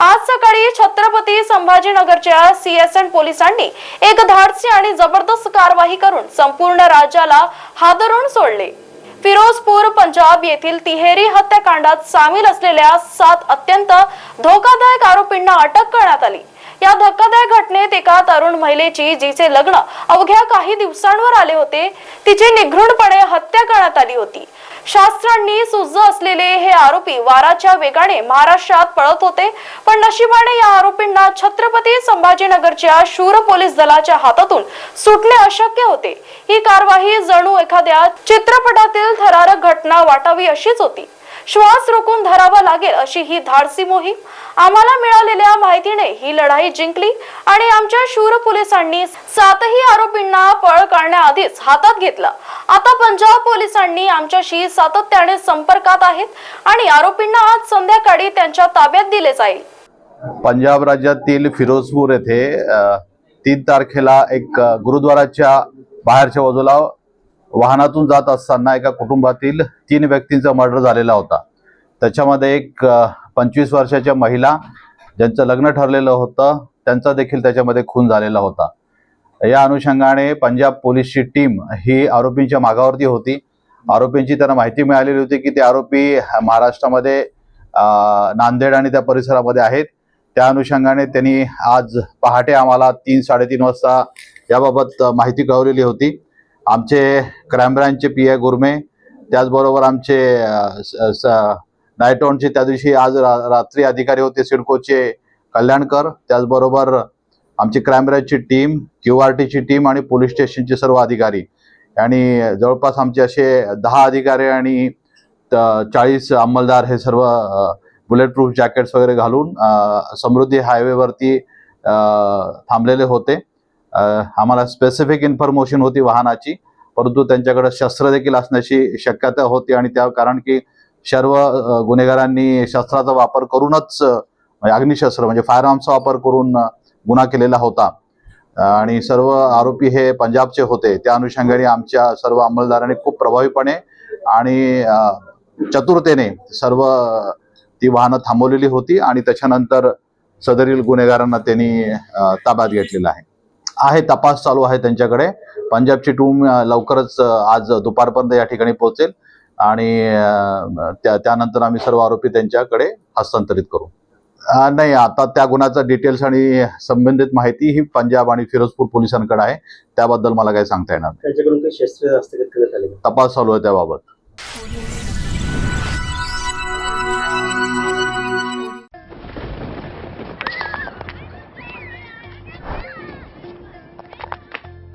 आज सकाळी छत्रपती संभाजीनगरच्या सीएसएन पोलिसांनी एक धाडसी आणि जबरदस्त कारवाई करून संपूर्ण राज्याला हादरून सोडले. फिरोजपूर पंजाब येथील तिहेरी हत्याकांडात सामील असलेल्या सात अत्यंत धोकादायक आरोपींना अटक करण्यात आली. या धक्कादायक घटनेत एका तरुण महिलेची जिचे लग्न अवघ्या काही दिवसांवर आले होते तिची निघृणपणे हत्या करण्यात आली होती. शास्त्रांनी सुज्ज असलेले हे आरोपी वाराच्या वेगाने महाराष्ट्रात पळत होते पण नशिबाने या आरोपींना छत्रपती संभाजीनगरच्या शूर पोलीस दलाच्या हातातून सुटणे अशक्य होते. ही कारवाई जणू एखाद्या चित्रपटातील थरारक घटना वाटावी अशीच होती. श्वास रोखून धरावा लागेल अशी ही धाडसी मोहीम आम्हाला मिळालेल्या माहितीने ही लढाई जिंकली आणि आमच्या शूर पोलिसांनी सातही आरोपींना पळ काढण्याआधीच हातात घेतलं. आता पंजाब पोलिसांनी आमच्याशी सातत्याने संपर्कात आहेत आणि आरोपींना आज संध्याकाळी त्यांच्या ताब्यात दिले जाईल. पंजाब राज्यातील फिरोजपूर येथे तीन तारखेला एक गुरुद्वाराच्या बाहेरच्या बाजूला वाहनातून जात असताना एका कुटुंबातील तीन व्यक्तींचा मर्डर झालेला होता. त्याच्यामध्ये एक पंचवीस वर्षाच्या महिला ज्यांचं लग्न ठरलेलं होतं त्यांचा देखील त्याच्यामध्ये खून झालेला होता. या अनुषंगाने पंजाब पोलीसची टीम ही आरोपींच्या मागावरती होती. आरोपींची त्यांना माहिती मिळालेली होती की ते आरोपी महाराष्ट्रामध्ये नांदेड आणि त्या परिसरामध्ये आहेत. त्या अनुषंगाने त्यांनी आज पहाटे आम्हाला तीन साडेतीन वाजता याबाबत माहिती कळवलेली होती. आमचे क्राईम ब्रँचचे पी आय गुरमे त्याचबरोबर आमचे नायटॉनचे स- स- त्या दिवशी आज रा- रात्री अधिकारी होते सिडकोचे कल्याणकर त्याचबरोबर आमची क्राईम ब्रँचची टीम क्यू आर टीची टीम आणि पोलीस स्टेशनचे सर्व अधिकारी. आणि जवळपास आमचे असे दहा अधिकारी आणि त- चाळीस अंमलदार हे सर्व बुलेट प्रूफ जॅकेट्स वगैरे घालून समृद्धी हायवेवरती थांबलेले होते. आम्हाला स्पेसिफिक इन्फॉर्मेशन होती वाहनाची परंतु त्यांच्याकडे शस्त्र देखील असण्याची शक्यता होती आणि त्या कारण की सर्व गुन्हेगारांनी शस्त्राचा वापर करूनच म्हणजे अग्निशस्त्र म्हणजे फायर आर्म्सचा वापर करून गुन्हा केलेला होता. आणि सर्व आरोपी हे पंजाबचे होते. त्या अनुषंगाने आमच्या सर्व अंमलदारांनी खूप प्रभावीपणे आणि चतुरतेने सर्व ती वाहनं थांबवलेली होती आणि त्याच्यानंतर सदरील गुन्हेगारांना त्यांनी ताब्यात घेतलेला आहे. आहे तपास चालू आहे त्यांच्याकडे. पंजाबची टीम लवकरच आज दुपारपर्यंत या ठिकाणी पोहोचेल. आणि त्या त्यानंतर आम्ही सर्व आरोपी त्यांच्याकडे हस्तांतरित करू. नाही आता त्या गुन्ह्याचा डिटेल्स आणि संबंधित माहिती ही पंजाब आणि फिरोजपूर पोलिसांकडे आहे. त्याबद्दल मला काही सांगता येणार? तपास चालू आहे त्याबाबत.